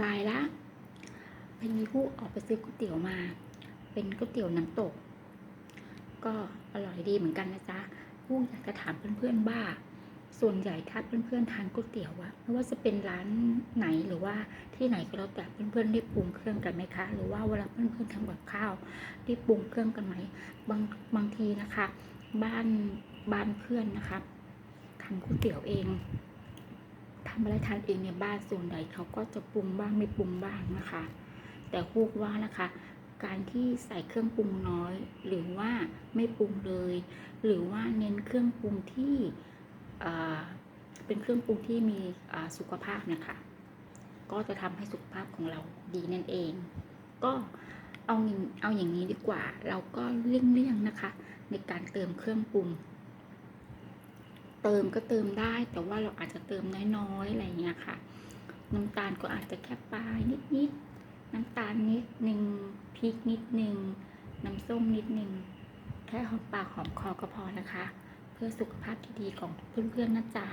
บ่ายละพอดีผู้ออกไปซื้อก๋วยเตี๋ยวมา เป็นก๋วยเตี๋ยวน้ำตก ก็อร่อยดีเหมือนกันนะจ๊ะผู้อยากจะถามเพื่อนๆว่าส่วนใหญ่ถ้าเพื่อนๆทานก๋วยเตี๋ยวอะไม่ว่าจะเป็นร้านไหนหรือว่าที่ไหนก็แล้วแต่เพื่อนๆได้ปรุงเครื่องกันไหมคะ หรือว่าเวลาเพื่อนๆทำกับข้าวได้ปรุงเครื่องกันไหมบางบางทีนะคะ บ้านบ้านเพื่อนนะคะทำก๋วยเตี๋ยวเอง ทำอะไรทานเองในบ้านส่วนใหญ่เขาก็จะปรุงบ้างไม่ปรุงบ้างนะคะ แต่พูกว่านะคะ การที่ใส่เครื่องปรุงน้อย หรือว่าไม่ปรุงเลย หรือว่าเน้นเครื่องปรุงที่เป็นเครื่องปรุงที่มีสุขภาพนะคะ ก็จะทำให้สุขภาพของเราดีนั่นเอง ก็เอาเอาอย่างนี้ดีกว่า เราก็เลี่ยงๆนะคะ ในการเติมเครื่องปรุง เติมก็เติมได้ แต่ว่าเราอาจจะเติมน้อยๆอะไรเงี้ยค่ะ น้ำตาลก็อาจจะแค่ปลายนิดๆน้ำตาลนิดหนึ่งพริกนิดหนึ่งน้ำส้มนิดหนึ่งแค่หอมปากหอมคอก็พอนะคะ เพื่อสุขภาพที่ดีของเพื่อนๆนะจ๊ะ